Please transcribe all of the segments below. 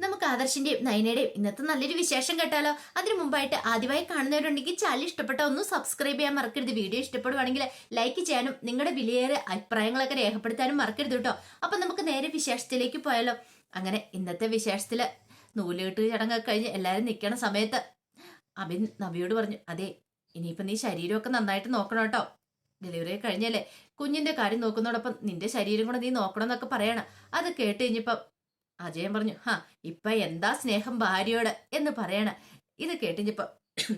നമുക്ക് ആദർശിന്റെയും നയനയുടെയും ഇന്നത്തെ നല്ലൊരു വിശേഷം കേട്ടാലോ? അതിനു മുമ്പായിട്ട് ആദ്യമായി കാണുന്നവരുണ്ടെങ്കിൽ ചാനൽ ഇഷ്ടപ്പെട്ട ഒന്ന് സബ്സ്ക്രൈബ് ചെയ്യാൻ മറക്കരുത്. വീഡിയോ ഇഷ്ടപ്പെടുവാണെങ്കിൽ ലൈക്ക് ചെയ്യാനും നിങ്ങളുടെ വിലയേറെ അഭിപ്രായങ്ങളൊക്കെ രേഖപ്പെടുത്താനും മറക്കരുത് കേട്ടോ. അപ്പൊ നമുക്ക് നേരെ വിശേഷത്തിലേക്ക് പോയാലോ? അങ്ങനെ ഇന്നത്തെ വിശേഷത്തിൽ നൂലുകെട്ട് ചടങ്ങൊക്കെ കഴിഞ്ഞ് എല്ലാവരും നിൽക്കണ സമയത്ത് അബിൻ നബിയോട് പറഞ്ഞു അതെ ഇനിയിപ്പം നീ ശരീരമൊക്കെ നന്നായിട്ട് നോക്കണം കേട്ടോ. ഡെലിവറി കഴിഞ്ഞല്ലേ? കുഞ്ഞിന്റെ കാര്യം നോക്കുന്നതോടൊപ്പം നിന്റെ ശരീരം കൂടെ നീ നോക്കണം എന്നൊക്കെ പറയണം. അത് കേട്ട് കഴിഞ്ഞപ്പം അജയൻ പറഞ്ഞു ഹാ ഇപ്പൊ എന്താ സ്നേഹം ഭാര്യയോട്? എന്ന് പറയണ. ഇത് കേട്ടിഞ്ഞപ്പോ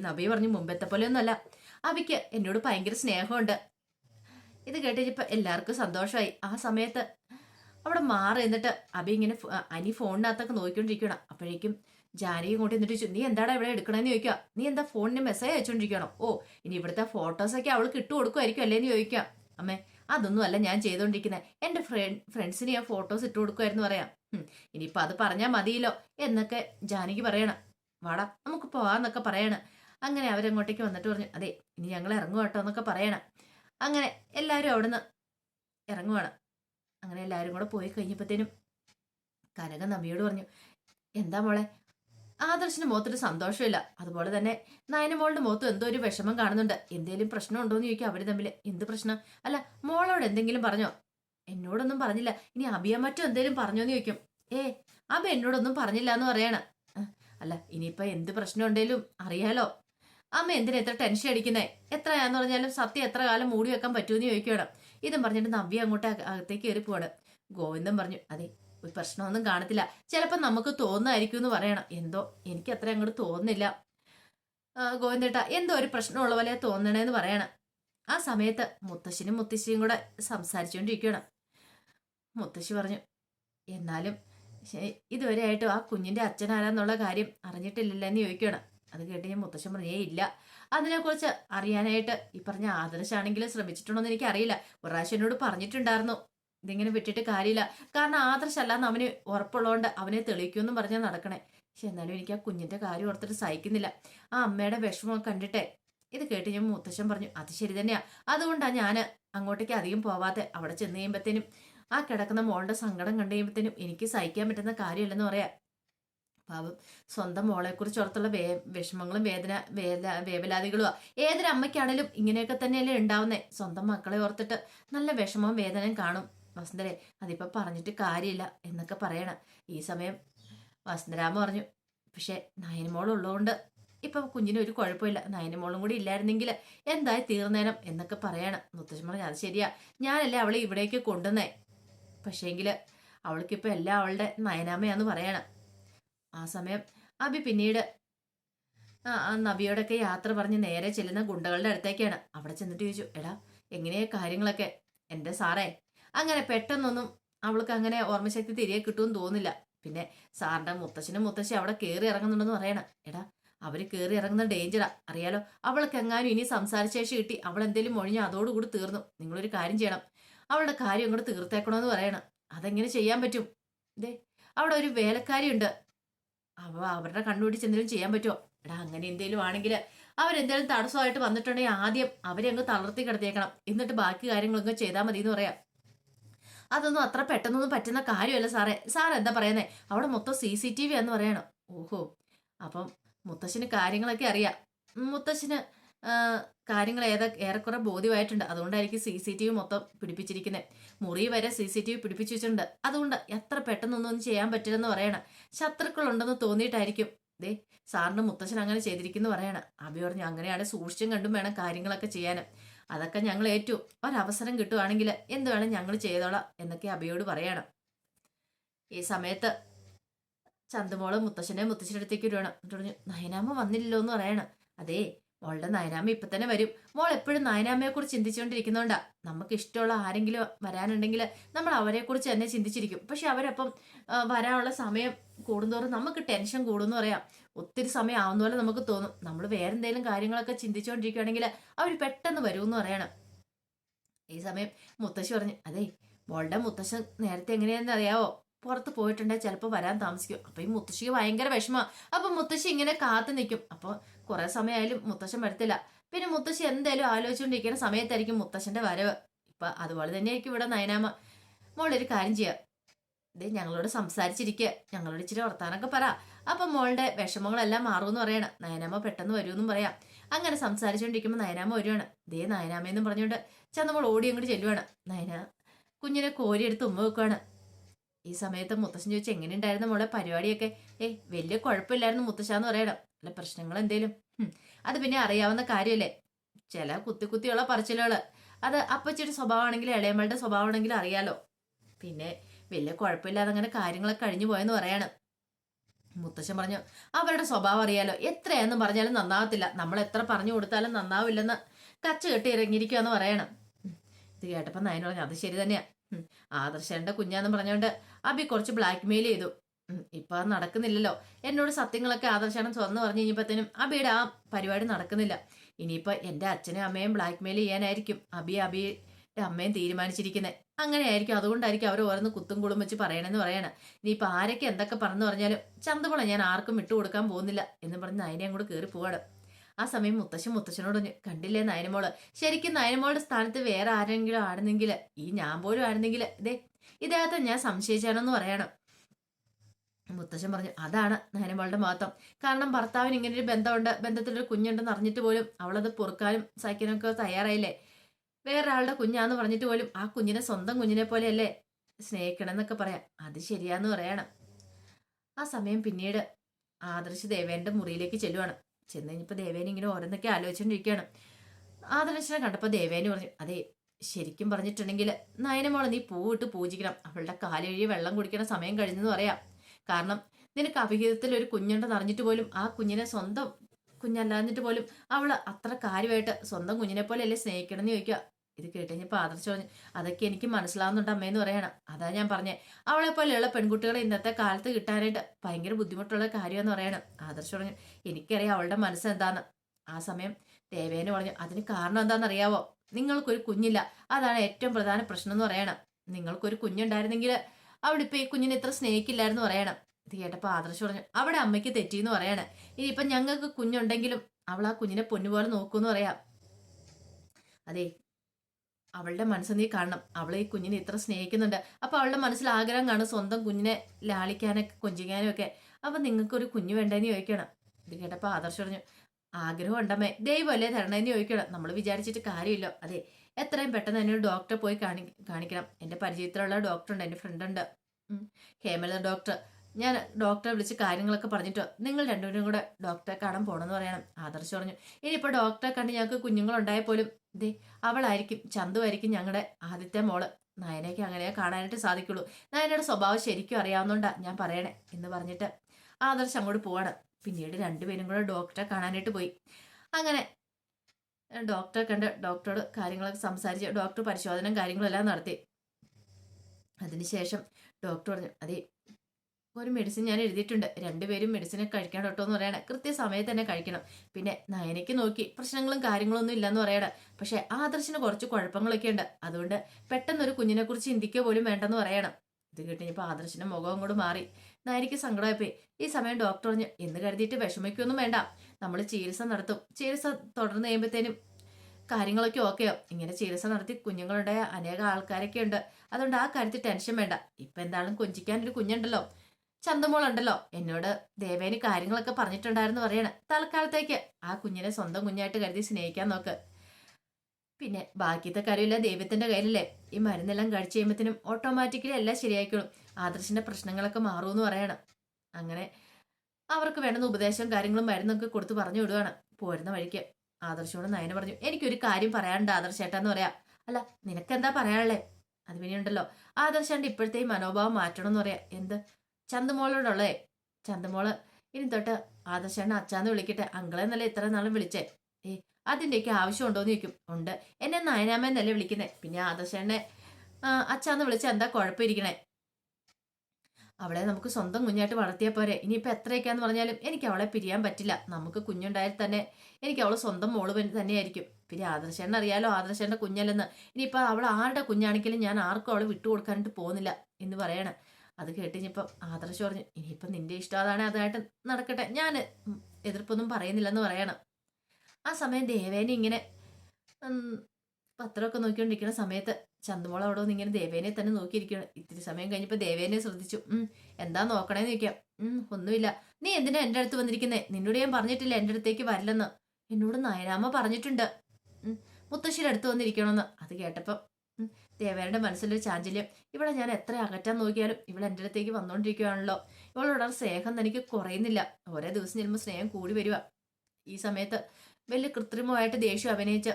നബി പറഞ്ഞു മുമ്പത്തെ പോലെ ഒന്നുമല്ല അവിക്ക് എന്നോട് ഭയങ്കര സ്നേഹമുണ്ട്. ഇത് കേട്ടിഞ്ഞപ്പോ എല്ലാവർക്കും സന്തോഷമായി. ആ സമയത്ത് അവിടെ മാറി എന്നിട്ട് അബി ഇങ്ങനെ അനി ഫോണിനകത്തൊക്കെ നോക്കിക്കൊണ്ടിരിക്കണം അപ്പോഴേക്കും ജാനകി കൊണ്ട് എന്നിട്ട് ചോദിച്ചു നീ എന്താടാ ഇവിടെ എടുക്കണമെന്ന് ചോദിക്കുക? നീ എന്താ ഫോണിന് മെസ്സേജ് അയച്ചോണ്ടിരിക്കണം ഓ ഇനി ഇവിടുത്തെ ഫോട്ടോസൊക്കെ അവൾക്ക് ഇട്ട് കൊടുക്കുമായിരിക്കും അല്ലേന്ന് ചോദിക്കാം അമ്മേ അതൊന്നും അല്ല ഞാൻ ചെയ്തോണ്ടിരിക്കുന്നത് എന്റെ ഫ്രണ്ട് ഫ്രണ്ട്സിന് ഞാൻ ഫോട്ടോസ് ഇട്ട് കൊടുക്കുമായിരുന്നു പറയാം. ഇനിയിപ്പോൾ ഇനിയിപ്പൊ അത് പറഞ്ഞാൽ മതിയല്ലോ എന്നൊക്കെ ജാനകി പറയണം. വാടാ നമുക്ക് പോവാന്നൊക്കെ പറയണം. അങ്ങനെ അവരങ്ങോട്ടേക്ക് വന്നിട്ട് പറഞ്ഞു അതെ ഇനി ഞങ്ങൾ ഇറങ്ങും കേട്ടോ എന്നൊക്കെ പറയണം. അങ്ങനെ എല്ലാവരും അവിടുന്ന് ഇറങ്ങുവാണ്. അങ്ങനെ എല്ലാവരും കൂടെ പോയി കഴിഞ്ഞപ്പോഴത്തേനും കനക നമ്മിയോട് പറഞ്ഞു എന്താ മോളെ ആദർശിന്റെ മുഖത്തൊരു സന്തോഷമില്ല. അതുപോലെ തന്നെ നയന മോളുടെ മുഖത്തും എന്തോ ഒരു വിഷമം കാണുന്നുണ്ട്. എന്തേലും പ്രശ്നം ഉണ്ടോ എന്ന് ചോദിക്കും അവർ തമ്മിൽ എന്ത് പ്രശ്നം? അല്ല മോളോട് എന്തെങ്കിലും പറഞ്ഞോ? എന്നോടൊന്നും പറഞ്ഞില്ല. ഇനി അഭിയ മറ്റോ എന്തേലും പറഞ്ഞോന്ന് ചോദിക്കും. ഏ അബ എന്നോടൊന്നും പറഞ്ഞില്ല എന്ന് പറയണ. "അഹ്, അല്ല ഇനിയിപ്പൊ എന്ത് പ്രശ്നം ഉണ്ടേലും അറിയാലോ. അമ്മ എന്തിനാ എത്ര ടെൻഷൻ അടിക്കുന്നേ? എത്രയാന്ന് പറഞ്ഞാലും സത്യം എത്ര കാലം മൂടി വെക്കാൻ പറ്റുമെന്ന് ചോദിക്കണം ഇതും പറഞ്ഞിട്ട് നവ്യ അങ്ങോട്ട് അക- അകത്തേക്ക് കയറി പോവാണ് ഗോവിന്ദൻ പറഞ്ഞു അതെ ഒരു പ്രശ്നമൊന്നും കാണത്തില്ല. ചിലപ്പോൾ നമുക്ക് തോന്നായിരിക്കും എന്ന് പറയണം. എന്തോ എനിക്ക് അത്ര അങ്ങോട്ട് തോന്നുന്നില്ല. ഗോവിന്ദേട്ട എന്തോ ഒരു പ്രശ്നമുള്ള പോലെ തോന്നണേന്ന് പറയണം. ആ സമയത്ത് മുത്തശ്ശിനും മുത്തശ്ശിയും കൂടെ സംസാരിച്ചുകൊണ്ടിരിക്കുകയാണ് മുത്തശ്ശി പറഞ്ഞു എന്നാലും ഇതുവരെ ആയിട്ടും ആ കുഞ്ഞിന്റെ അച്ഛനാരാന്നുള്ള കാര്യം അറിഞ്ഞിട്ടില്ലല്ലോ എന്ന് ചോദിക്കുകയാണ്. അത് കേട്ട് ഞാൻ മുത്തശ്ശൻ പറഞ്ഞു ഇല്ല. അതിനെക്കുറിച്ച് അറിയാനായിട്ട് ഈ പറഞ്ഞ ആദർശാണെങ്കിലും ശ്രമിച്ചിട്ടുണ്ടോ എന്ന് എനിക്കറിയില്ല. ഒരു പ്രാവശ്യം എന്നോട് പറഞ്ഞിട്ടുണ്ടായിരുന്നു. ഇതിങ്ങനെ വിട്ടിട്ട് കാര്യമില്ല. കാരണം ആദർശല്ലാന്ന് അവന് ഉറപ്പുള്ളതുകൊണ്ട് അവനെ തെളിയിക്കുമെന്നും പറഞ്ഞാൽ നടക്കണേ. പക്ഷെ എന്നാലും എനിക്ക് ആ കുഞ്ഞിന്റെ കാര്യം ഓർത്തിട്ട് സഹിക്കുന്നില്ല. ആ അമ്മയുടെ വിഷമം കണ്ടിട്ടെ ഇത് കേട്ട് ഞാൻ മുത്തശ്ശൻ പറഞ്ഞു അത് ശരി തന്നെയാ. അതുകൊണ്ടാണ് ഞാൻ അങ്ങോട്ടേക്ക് അധികം പോവാതെ അവിടെ ചെന്ന് കഴിയുമ്പത്തേനും ആ കിടക്കുന്ന മോളുടെ സങ്കടം കണ്ടു കഴിയുമ്പത്തേനും എനിക്ക് സഹിക്കാൻ പറ്റുന്ന കാര്യമില്ലെന്ന് പറയാം. പാവം സ്വന്തം മോളെക്കുറിച്ച് ഓർത്തുള്ള വേ വിഷമങ്ങളും വേദന വേല വേവലാതികളുമാ ഏതൊരു അമ്മയ്ക്കാണേലും ഇങ്ങനെയൊക്കെ തന്നെയല്ലേ ഉണ്ടാവുന്നേ. സ്വന്തം മക്കളെ ഓർത്തിട്ട് നല്ല വിഷമവും വേദനയും കാണും. വസുന്ധരെ അതിപ്പോ പറഞ്ഞിട്ട് കാര്യമില്ല എന്നൊക്കെ പറയണം. ഈ സമയം വസുന്ധരാമ പറഞ്ഞു പക്ഷെ നയനമോൾ ഉള്ളതുകൊണ്ട് ഇപ്പൊ കുഞ്ഞിന് ഒരു കുഴപ്പമില്ല. നയനമോളും കൂടി ഇല്ലായിരുന്നെങ്കിൽ എന്തായി തീർന്നേനം എന്നൊക്കെ പറയണം. മുത്തശ്ശൻ പറഞ്ഞു അത് ശരിയാ. ഞാനല്ലേ അവളെ ഇവിടേക്ക് കൊണ്ടുവന്നേ? പക്ഷേങ്കിൽ അവൾക്കിപ്പോ എല്ലാം അവളുടെ നയനാമയാന്ന് പറയണം. ആ സമയം അബി പിന്നീട് ആ നബിയോടൊക്കെ യാത്ര പറഞ്ഞ് നേരെ ചെല്ലുന്ന ഗുണ്ടകളുടെ അടുത്തേക്കാണ്. അവിടെ ചെന്നിട്ട് ചോദിച്ചു എടാ എങ്ങനെയാ കാര്യങ്ങളൊക്കെ? എന്റെ സാറേ അങ്ങനെ പെട്ടെന്നൊന്നും അവൾക്ക് അങ്ങനെ ഓർമ്മശക്തി തിരികെ കിട്ടുമെന്ന് തോന്നില്ല പിന്നെ സാറിന്റെ മുത്തശ്ശനും മുത്തശ്ശി അവിടെ കയറി ഇറങ്ങുന്നുണ്ടെന്ന് പറയണം. എടാ അവർ കയറി ഇറങ്ങുന്ന ഡേഞ്ചറാ അറിയാലോ അവൾക്ക് എങ്ങാനും ഇനി സംസാരശേഷി കിട്ടി. അവൾ എന്തേലും മൊഴിഞ്ഞ് അതോടുകൂടി തീർന്നു. നിങ്ങളൊരു കാര്യം ചെയ്യണം. അവളുടെ കാര്യം ഇങ്ങോട്ട് തീർത്തേക്കണമെന്ന് പറയണം. അതെങ്ങനെ ചെയ്യാൻ പറ്റും? ദേ അവിടെ ഒരു വേലക്കാരിയുണ്ട്. അവ അവരുടെ കണ്ണുപിടിച്ച് എന്തെങ്കിലും ചെയ്യാൻ പറ്റുമോ? എടാ അങ്ങനെ എന്തെങ്കിലും ആണെങ്കിൽ അവരെന്തെങ്കിലും തടസ്സമായിട്ട് വന്നിട്ടുണ്ടെങ്കിൽ ആദ്യം അവരെ അങ്ങ് തളർത്തി കിടത്തിയേക്കണം. എന്നിട്ട് ബാക്കി കാര്യങ്ങളൊക്കെ ചെയ്താൽ മതി എന്ന് പറയാം. അതൊന്നും അത്ര പെട്ടെന്നൊന്നും പറ്റുന്ന കാര്യമല്ല സാറേ. സാർ എന്താ പറയുന്നേ? അവിടെ മൊത്തം സി സി ടി വി എന്ന് പറയണം? ഓഹോ. അപ്പം മുത്തശ്ശിന് കാര്യങ്ങളൊക്കെ അറിയാം. മുത്തശ്ശിന് കാര്യങ്ങൾ ഏതാ ഏറെക്കുറെ ബോധ്യമായിട്ടുണ്ട്. അതുകൊണ്ടായിരിക്കും സി സി ടി വി മൊത്തം പിടിപ്പിച്ചിരിക്കുന്നത് മുറി വരെ സി സി ടി വി പിടിപ്പിച്ചു വെച്ചിട്ടുണ്ട്. അതുകൊണ്ട് എത്ര പെട്ടെന്നൊന്നും ചെയ്യാൻ പറ്റില്ലെന്ന് പറയണം. ശത്രുക്കളുണ്ടെന്ന് തോന്നിയിട്ടായിരിക്കും. ദേ സാറിന് മുത്തശ്ശൻ അങ്ങനെ ചെയ്തിരിക്കുന്നു പറയണം. അഭി പറഞ്ഞു അങ്ങനെയാണ് സൂക്ഷിച്ചും കണ്ടും വേണം കാര്യങ്ങളൊക്കെ ചെയ്യാൻ അതൊക്കെ ഞങ്ങൾ ഏറ്റു. ഒരവസരം കിട്ടുവാണെങ്കിൽ എന്ത് വേണം ഞങ്ങൾ ചെയ്തോളാം എന്നൊക്കെ അബിയോട് പറയണം. ഈ സമയത്ത് ചന്തുമോൾ മുത്തശ്ശനെ മുത്തശ്ശിയുടെ അടുത്തേക്ക് വരുവാണ് എന്നിട്ട് പറഞ്ഞു നയനാമ്മ വന്നില്ലല്ലോ എന്ന് പറയണം. അതേ മോളുടെ നയനാമ്മ ഇപ്പൊ തന്നെ വരും. മോൾ എപ്പോഴും നയനാമ്മയെ കുറിച്ച് ചിന്തിച്ചുകൊണ്ടിരിക്കുന്നോണ്ടാ. നമുക്ക് ഇഷ്ടമുള്ള ആരെങ്കിലും വരാനുണ്ടെങ്കിൽ നമ്മൾ അവരെ കുറിച്ച് തന്നെ ചിന്തിച്ചിരിക്കും. പക്ഷെ അവരപ്പം വരാനുള്ള സമയം കൂടുന്തോറും നമുക്ക് ടെൻഷൻ കൂടുന്നു പറയാം. ഒത്തിരി സമയം ആവുന്ന പോലെ നമുക്ക് തോന്നും. നമ്മൾ വേറെ എന്തെങ്കിലും കാര്യങ്ങളൊക്കെ ചിന്തിച്ചുകൊണ്ടിരിക്കുകയാണെങ്കിൽ അവർ പെട്ടെന്ന് വരുമെന്ന് പറയണം. ഈ സമയം മുത്തശ്ശി പറഞ്ഞു അതെ മോളുടെ മുത്തശ്ശൻ നേരത്തെ എങ്ങനെയാണെന്ന് അറിയാവോ? പുറത്ത് പോയിട്ടുണ്ടെങ്കിൽ ചിലപ്പോൾ വരാൻ താമസിക്കും. അപ്പൊ ഈ മുത്തശ്ശിക്ക് ഭയങ്കര വിഷമമാണ് അപ്പൊ മുത്തശ്ശി ഇങ്ങനെ കാത്തു നിൽക്കും. അപ്പൊ കുറെ സമയമായാലും മുത്തശ്ശൻ വരത്തില്ല. പിന്നെ മുത്തശ്ശി എന്തായാലും ആലോചിച്ചുകൊണ്ടിരിക്കുന്ന സമയത്തായിരിക്കും മുത്തശ്ശന്റെ വരവ്. ഇപ്പൊ അതുപോലെ തന്നെയായിരിക്കും ഇവിടെ നയനാമ. മോളൊരു കാര്യം ചെയ്യാം. ഇതേ ഞങ്ങളോട് സംസാരിച്ചിരിക്കുക ഞങ്ങളോട് ഇച്ചിരി വർത്താനൊക്കെ പറ. അപ്പം മോളുടെ വിഷമങ്ങളെല്ലാം മാറുമെന്ന് പറയണം. നയനാമ പെട്ടെന്ന് വരുമെന്നും പറയാം. അങ്ങനെ സംസാരിച്ചുകൊണ്ടിരിക്കുമ്പോൾ നയനാമ വരുവാണ്. ദേ എന്നും പറഞ്ഞുകൊണ്ട് ചന്തമോൾ ഓടി അങ്ങോട്ട് ചെല്ലുവാണ്. നയന കുഞ്ഞിനെ കോരിയെടുത്ത് ഉമ്മ വെക്കുവാണ്. ഈ സമയത്ത് മുത്തശ്ശൻ ചോദിച്ചു എങ്ങനെയുണ്ടായിരുന്നു മോളെ പരിപാടിയൊക്കെ? ഏയ് വലിയ കുഴപ്പമില്ലായിരുന്നു മുത്തശ്ശാന്ന് പറയണം. അല്ല പ്രശ്നങ്ങൾ എന്തേലും അത് പിന്നെ അറിയാവുന്ന കാര്യമല്ലേ ചില കുത്തി കുത്തിയുള്ള പറച്ചിലുകൾ. അത് അപ്പച്ചിയുടെ സ്വഭാവമാണെങ്കിലും ഇളയമ്മളുടെ സ്വഭാവമാണെങ്കിലും അറിയാലോ. പിന്നെ വലിയ കുഴപ്പമില്ലാതെ അങ്ങനെ കാര്യങ്ങളൊക്കെ കഴിഞ്ഞു പോയെന്ന് പറയാണ്. മുത്തശ്ശൻ പറഞ്ഞു അവരുടെ സ്വഭാവം അറിയാലോ. എത്രയെന്ന് പറഞ്ഞാലും നന്നാവത്തില്ല. നമ്മൾ എത്ര പറഞ്ഞു കൊടുത്താലും നന്നാവില്ലെന്ന് കച്ച കെട്ടി ഇറങ്ങിയിരിക്കുമെന്ന് പറയണം. ഉം. ഇത് കേട്ടപ്പോൾ നയൻ പറഞ്ഞു അത് ശരി തന്നെയാ. ആദർശന്റെ കുഞ്ഞാന്ന് പറഞ്ഞുകൊണ്ട് അബി കുറച്ച് ബ്ലാക്ക് മെയിൽ ചെയ്തു. ഇപ്പൊ അത് നടക്കുന്നില്ലല്ലോ. എന്നോട് സത്യങ്ങളൊക്കെ ആദർശാണ് തുറന്നു പറഞ്ഞു കഴിഞ്ഞപ്പോഴത്തേനും അബിയുടെ ആ പരിപാടി നടക്കുന്നില്ല. ഇനിയിപ്പോ എന്റെ അച്ഛനും അമ്മയും ബ്ലാക്ക് മെയിൽ ചെയ്യാനായിരിക്കും അബി അബിയുടെ അമ്മയും തീരുമാനിച്ചിരിക്കുന്നത് അങ്ങനെയായിരിക്കും. അതുകൊണ്ടായിരിക്കും അവർ ഓരോന്ന് കുത്തും കുളും വെച്ച് പറയണമെന്ന് പറയണ. ഇനിയിപ്പോ ആരൊക്കെ എന്തൊക്കെ പറഞ്ഞു പറഞ്ഞാലും ചന്തപുള ഞാൻ ആർക്കും വിട്ടുകൊടുക്കാൻ പോകുന്നില്ല എന്ന് പറഞ്ഞ് നയനെ അങ്ങോട്ട് കയറി പോവാണ്. ആ സമയം മുത്തശ്ശൻ മുത്തശ്ശനോട് കണ്ടില്ലേ നയനമോൾ? ശരിക്കും നയനമോളുടെ സ്ഥാനത്ത് വേറെ ആരെങ്കിലും ആടുന്നെങ്കിൽ ഈ ഞാൻ പോലും ആടുന്നെങ്കിൽ ഇതേ ഇദ്ദേഹത്തെ ഞാൻ സംശയിച്ചാണെന്ന് പറയണം. മുത്തശ്ശൻ പറഞ്ഞു അതാണ് നയനമോളുടെ മഹത്വം. കാരണം ഭർത്താവിന് ഇങ്ങനെ ഒരു ബന്ധമുണ്ട് ബന്ധത്തിലൊരു കുഞ്ഞുണ്ടെന്ന് അറിഞ്ഞിട്ട് പോലും അവളത് പൊറുക്കാനും സഹിക്കാനും ഒക്കെ തയ്യാറായില്ലേ? വേറൊരാളുടെ കുഞ്ഞാന്ന് പറഞ്ഞിട്ട് പോലും ആ കുഞ്ഞിനെ സ്വന്തം കുഞ്ഞിനെ പോലെയല്ലേ സ്നേഹിക്കണം എന്നൊക്കെ പറയാം. അത് ശരിയാന്ന് പറയണം. ആ സമയം പിന്നീട് ആദർശ് ദേവേന്റെ മുറിയിലേക്ക് ചെല്ലുവാണ്. ചെന്ന് കഴിഞ്ഞപ്പോൾ ദേവേനെ ഇങ്ങനെ ഓരോന്നൊക്കെ ആലോചിച്ചുകൊണ്ടിരിക്കുകയാണ് ആദർശനെ കണ്ടപ്പോൾ ദേവേന് പറഞ്ഞു അതെ ശരിക്കും പറഞ്ഞിട്ടുണ്ടെങ്കിൽ നയനമോളെ നീ പൂവിട്ട് പൂജിക്കണം. അവളുടെ കാലൊഴി വെള്ളം കുടിക്കണ സമയം കഴിഞ്ഞെന്ന് പറയാം. കാരണം നിനക്ക് അവിഹിതത്തിൽ ഒരു കുഞ്ഞുണ്ടെന്ന് അറിഞ്ഞിട്ട് പോലും ആ കുഞ്ഞിനെ സ്വന്തം കുഞ്ഞല്ലാഞ്ഞിട്ട് പോലും അവൾ അത്ര കാര്യമായിട്ട് സ്വന്തം കുഞ്ഞിനെ പോലെ അല്ലേ സ്നേഹിക്കണമെന്ന് ചോദിക്കുക. ഇത് കേട്ടുകഴിഞ്ഞപ്പോൾ ആദർശ് പറഞ്ഞു അതൊക്കെ എനിക്ക് മനസ്സിലാവുന്നുണ്ട് അമ്മയെന്ന് പറയണം. അതാ ഞാൻ പറഞ്ഞേ. അവളെ പോലെയുള്ള പെൺകുട്ടികളെ ഇന്നത്തെ കാലത്ത് കിട്ടാനായിട്ട് ഭയങ്കര ബുദ്ധിമുട്ടുള്ള കാര്യമെന്ന് പറയണം. ആദർശ് പറഞ്ഞു എനിക്കറിയാം അവളുടെ മനസ്സ് എന്താന്ന്. ആ സമയം ദേവേന പറഞ്ഞു അതിന് കാരണം എന്താണെന്നറിയാവോ നിങ്ങൾക്കൊരു കുഞ്ഞില്ല. അതാണ് ഏറ്റവും പ്രധാന പ്രശ്നം എന്ന് പറയണം. നിങ്ങൾക്കൊരു കുഞ്ഞുണ്ടായിരുന്നെങ്കിൽ അവളിപ്പോ ഈ കുഞ്ഞിനെ ഇത്ര സ്നേഹിക്കില്ലായിരുന്നു പറയണം. ഇത് കേട്ടപ്പോ ആദർശ് പറഞ്ഞു അവിടെ അമ്മയ്ക്ക് തെറ്റിയെന്ന് പറയാണ്. ഇനിയിപ്പൊ ഞങ്ങൾക്ക് കുഞ്ഞുണ്ടെങ്കിലും അവൾ ആ കുഞ്ഞിനെ പൊന്നുപോലെ നോക്കൂന്ന് പറയാം. അതെ അവളുടെ മനസ്സ് നീ കാണണം. അവളെ ഈ കുഞ്ഞിനെ ഇത്ര സ്നേഹിക്കുന്നുണ്ട്. അപ്പൊ അവളുടെ മനസ്സിൽ ആഗ്രഹം കാണും സ്വന്തം കുഞ്ഞിനെ ലാളിക്കാനൊക്കെ കൊഞ്ചിക്കാനും ഒക്കെ അപ്പൊ നിങ്ങൾക്കൊരു കുഞ്ഞു വേണ്ടെന്ന് ചോദിക്കണം. ഇത് കേട്ടപ്പോ ആദർശ് പറഞ്ഞു ആഗ്രഹം ഉണ്ടമ്മേ ദൈവമല്ലേ തരണേന്ന് ചോദിക്കണം. നമ്മൾ വിചാരിച്ചിട്ട് കാര്യമില്ല. അതെ എത്രയും പെട്ടെന്ന് തന്നെ ഒരു ഡോക്ടറെ പോയി കാണി കാണിക്കണം. എന്റെ പരിചയത്തിലുള്ള ഡോക്ടറുണ്ട് എന്റെ ഫ്രണ്ടുണ്ട് ഉം. ഹേമലത ഡോക്ടർ ഞാൻ ഡോക്ടറെ വിളിച്ച് കാര്യങ്ങളൊക്കെ പറഞ്ഞിട്ടോ നിങ്ങൾ രണ്ടുപേരും കൂടെ ഡോക്ടറെ കാണാൻ പോകണമെന്ന് പറയണം. ആദർശ് പറഞ്ഞു ഇനിയിപ്പോൾ ഡോക്ടറെ കണ്ട് ഞങ്ങൾക്ക് കുഞ്ഞുങ്ങളുണ്ടായാൽ പോലും ദേ അവളായിരിക്കും ചന്തുവായിരിക്കും ഞങ്ങളുടെ ആദ്യത്തെ മോൾ. നയനയ്ക്ക് അങ്ങനെ കാണാനായിട്ട് സാധിക്കുള്ളൂ. നയനയുടെ സ്വഭാവം ശരിക്കും അറിയാവുന്നതുകൊണ്ടാണ് ഞാൻ പറയണേ എന്ന് പറഞ്ഞിട്ട് ആദർശ് അങ്ങോട്ട് പോവാണ്. പിന്നീട് രണ്ടുപേരും കൂടെ ഡോക്ടറെ കാണാനായിട്ട് പോയി. അങ്ങനെ ഡോക്ടറെ കണ്ട് ഡോക്ടറോട് കാര്യങ്ങളൊക്കെ സംസാരിച്ച് ഡോക്ടർ പരിശോധന കാര്യങ്ങളെല്ലാം നടത്തി. അതിനുശേഷം ഡോക്ടർ പറഞ്ഞു അതെ ഒരു മെഡിസിൻ ഞാൻ എഴുതിയിട്ടുണ്ട്. രണ്ടുപേരും മെഡിസിൻ കഴിക്കണം കേട്ടോ എന്ന് പറയണേ. കൃത്യസമയത്ത് തന്നെ കഴിക്കണം. പിന്നെ നയനയ്ക്ക് നോക്കി പ്രശ്നങ്ങളും കാര്യങ്ങളൊന്നും ഇല്ലെന്ന് പറയണേ. പക്ഷേ ആദർശിന് കുറച്ച് കുഴപ്പങ്ങളൊക്കെ ഉണ്ട്. അതുകൊണ്ട് പെട്ടെന്ന് ഒരു കുഞ്ഞിനെ കുറിച്ച് ചിന്തിക്കുക പോലും വേണ്ടെന്ന് പറയണം. ഇത് കിട്ടിയപ്പോൾ ആദർശിന്റെ മുഖവും കൂടെ മാറി. നയനയ്ക്ക് സങ്കടമായിപ്പോയി. ഈ സമയം ഡോക്ടർ പറഞ്ഞു എന്ന് കരുതിയിട്ട് വിഷമിക്കൊന്നും വേണ്ട. നമ്മൾ ചികിത്സ നടത്തും. ചികിത്സ തുടർന്ന് കഴിയുമ്പോഴത്തേനും കാര്യങ്ങളൊക്കെ ഓക്കെയോ ഇങ്ങനെ ചികിത്സ നടത്തി കുഞ്ഞുങ്ങളുടെ അനേക ആൾക്കാരൊക്കെ ഉണ്ട്. അതുകൊണ്ട് ആ കാര്യത്തിൽ ടെൻഷൻ വേണ്ട. ഇപ്പൊ എന്തായാലും കൊഞ്ചിക്കാൻ ഒരു കുഞ്ഞുണ്ടല്ലോ. ചന്തമോളുണ്ടല്ലോ. എന്നോട് ദേവേന് കാര്യങ്ങളൊക്കെ പറഞ്ഞിട്ടുണ്ടായിരുന്നു പറയണ. തൽക്കാലത്തേക്ക് ആ കുഞ്ഞിനെ സ്വന്തം കുഞ്ഞായിട്ട് കരുതി സ്നേഹിക്കാൻ നോക്ക്. പിന്നെ ബാക്കിയത്തെ കാര്യമില്ല ദൈവത്തിന്റെ കയ്യിലല്ലേ. ഈ മരുന്നെല്ലാം കഴിച്ചു കഴിയുമ്പോഴത്തേനും ഓട്ടോമാറ്റിക്കലി എല്ലാം ശരിയായിക്കോളും. ആദർശിന്റെ പ്രശ്നങ്ങളൊക്കെ മാറുമെന്ന് പറയണം. അങ്ങനെ അവർക്ക് വേണ്ടുന്ന ഉപദേശവും കാര്യങ്ങളും മരുന്നൊക്കെ കൊടുത്ത് പറഞ്ഞു വിടുവാണ്. പോരുന്ന വഴിക്ക്. ആദർശോട് നയന പറഞ്ഞു എനിക്കൊരു കാര്യം പറയാനുണ്ട് ആദർശേട്ടാന്ന് പറയാ. അല്ല നിനക്കെന്താ പറയാനുള്ളേ? അത് പിന്നെ ഉണ്ടല്ലോ. ആദർശാണ്ട് ഇപ്പോഴത്തെ മനോഭാവം മാറ്റണം എന്ന് പറയാ. എന്ത്? ചന്തുമോളോടുള്ളേ ചന്തുമോൾ ഇനി തൊട്ട് ആദർശാണ്ട് അച്ഛാന്ന് വിളിക്കട്ടെ. അങ്കളെ നല്ല ഇത്ര നാളും വിളിച്ചേ? ഏ അതിന്റെയൊക്കെ എന്ന് ചോദിക്കും. ഉണ്ട്. എന്നെ നയനാമെന്നല്ലേ വിളിക്കുന്നേ? പിന്നെ ആദർശനെ അച്ഛാന്ന് വിളിച്ചാൽ എന്താ കുഴപ്പമിരിക്കണേ? അവളെ നമുക്ക് സ്വന്തം കുഞ്ഞായിട്ട് വളർത്തിയാൽ പോരെ. ഇനിയിപ്പോൾ എത്രയൊക്കെയാന്ന് പറഞ്ഞാലും എനിക്ക് അവളെ പിരിയാൻ പറ്റില്ല. നമുക്ക് കുഞ്ഞുണ്ടായാൽ തന്നെ എനിക്ക് അവൾ സ്വന്തം മോൾ തന്നെ- തന്നെയായിരിക്കും. പിന്നെ ആദർശേണ്ണ അറിയാലോ ആദർശേണ്ണ കുഞ്ഞല്ലെന്ന്. ഇനിയിപ്പോൾ അവൾ ആരുടെ കുഞ്ഞാണെങ്കിലും ഞാൻ ആർക്കും അവളെ വിട്ടുകൊടുക്കാനായിട്ട് പോകുന്നില്ല എന്ന് പറയണം. അത് കേട്ടിനിപ്പം ആദർശ് പറഞ്ഞു ഇനിയിപ്പം നിന്റെ ഇഷ്ടം അതാണ് അതായിട്ട് നടക്കട്ടെ. ഞാൻ എതിർപ്പൊന്നും പറയുന്നില്ലെന്ന് പറയണം. ആ സമയം ദേവേനെ ഇങ്ങനെ പത്രമൊക്കെ നോക്കിക്കൊണ്ടിരിക്കുന്ന സമയത്ത് ചന്തുമോൾ അവിടെ വന്ന് ഇങ്ങനെ ദേവേനെ തന്നെ നോക്കിയിരിക്കണം ഇത്തിരി സമയം കഴിഞ്ഞപ്പോൾ ദേവേനെ ശ്രദ്ധിച്ചു. ഉം എന്താ നോക്കണേന്ന് ചോദിക്കാം. ഉം ഒന്നുമില്ല. നീ എന്തിനാ എന്റെ അടുത്ത് വന്നിരിക്കുന്നത് നിന്നോട് ഞാൻ പറഞ്ഞിട്ടില്ല എന്റെ അടുത്തേക്ക് വരില്ലെന്ന്. എന്നോട് നായരാമ പറഞ്ഞിട്ടുണ്ട്. മുത്തശ്ശിയുടെ അടുത്ത് വന്നിരിക്കണമെന്ന് അത് കേട്ടപ്പം ദേവേനയുടെ മനസ്സിലൊരു ചാഞ്ചല്യം. ഇവിടെ ഞാൻ എത്ര അകറ്റാൻ നോക്കിയാലും ഇവിടെ എന്റെ അടുത്തേക്ക് വന്നുകൊണ്ടിരിക്കുകയാണല്ലോ ഇവളോട് സ്നേഹം തനിക്ക് കുറയുന്നില്ല. ഓരോ ദിവസം ചെല്ലുമ്പോൾ സ്നേഹം കൂടി വരിക ഈ സമയത്ത് വലിയ കൃത്രിമമായിട്ട് ദേഷ്യം അഭിനയിച്ച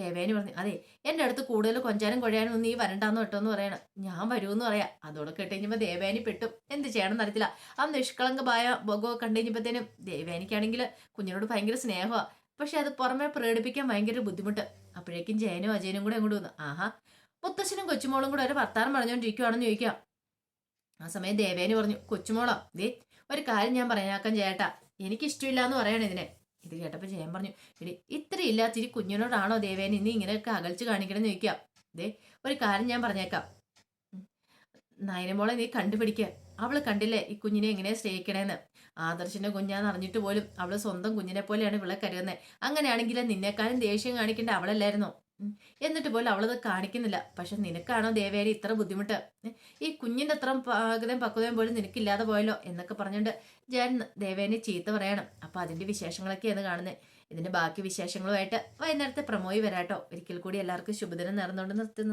ദേവേനി പറഞ്ഞു അതെ എന്റെ അടുത്ത് കൂടുതൽ കൊഞ്ചാനും കൊഴയാനും നീ വരണ്ടാന്ന് കേട്ടോ എന്ന് പറയണം. ഞാൻ വരുമെന്ന് പറയാം. അതോടെ കേട്ട് കഴിഞ്ഞപ്പോൾ ദേവേനി പെട്ടും. എന്ത് ചെയ്യണമെന്ന് എന്നറിയത്തില്ല ആ നിഷ്കളങ്കമായ ഭഗവ കണ്ടു കഴിഞ്ഞപ്പോഴത്തേനും ദേവേനിക്കാണെങ്കിൽ കുഞ്ഞിനോട് ഭയങ്കര സ്നേഹമാണ് പക്ഷെ അത് പുറമെ പ്രകടിപ്പിക്കാൻ ഭയങ്കര ബുദ്ധിമുട്ട്. അപ്പോഴേക്കും ജയനും അജയനും കൂടെ അങ്ങോട്ട് വന്നു. ആഹാ മുത്തശ്ശനും കൊച്ചുമോളും കൂടെ ഒരു വർത്താനം പറഞ്ഞുകൊണ്ടിരിക്കുവാണെന്ന് ചോദിക്കാം. ആ സമയം ദേവേനി പറഞ്ഞു കൊച്ചുമോളോ ദേ ഒരു കാര്യം ഞാൻ പറഞ്ഞാക്കാൻ ചേട്ടാ എനിക്കിഷ്ടമില്ല എന്ന് പറയണം ഇതിനെ. ഇത് കേട്ടപ്പോൾ ജയൻ പറഞ്ഞു എടി ഇത്രയില്ല ഇല്ലാത്തിരി കുഞ്ഞിനോടാണോ ദേവേൻ ഇനി ഇങ്ങനെയൊക്കെ അകൽച്ച് കാണിക്കണമെന്ന് ചോദിക്കാം ദേ ഒരു കാര്യം ഞാൻ പറഞ്ഞേക്കാം. നയനമോളെ നീ കണ്ടുപിടിക്കുക അവൾ കണ്ടില്ലേ ഈ കുഞ്ഞിനെ എങ്ങനെ സ്നേഹിക്കണേന്ന് ആദർശിന്റെ കുഞ്ഞാന്ന് അറിഞ്ഞിട്ട് പോലും അവൾ സ്വന്തം കുഞ്ഞിനെ പോലെയാണ് ഇവളെ കരുതുന്നത് അങ്ങനെയാണെങ്കിൽ നിന്നെക്കാളും ദേഷ്യം കാണിക്കേണ്ട അവളല്ലായിരുന്നോ. എന്നിട്ട് പോലും അവളത് കാണിക്കുന്നില്ല. പക്ഷെ നിനക്കാണോ ദേവേരി ഇത്ര ബുദ്ധിമുട്ട്? ഈ കുഞ്ഞിന്റെ അത്ര പാകതയും പക്വതയും പോലും നിനക്കില്ലാതെ പോയല്ലോ എന്നൊക്കെ പറഞ്ഞുകൊണ്ട് ജയൻ ദേവേനെ ചീത്ത പറയണം. അപ്പൊ അതിന്റെ വിശേഷങ്ങളൊക്കെയാണ് കാണുന്നത് ഇതിന്റെ ബാക്കി വിശേഷങ്ങളുമായിട്ട് വൈകുന്നേരത്തെ പ്രമോയി വരാട്ടോ. ഒരിക്കൽ കൂടി എല്ലാവർക്കും ശുഭദിനം നേർന്നുകൊണ്ട് നിർത്തുന്നു.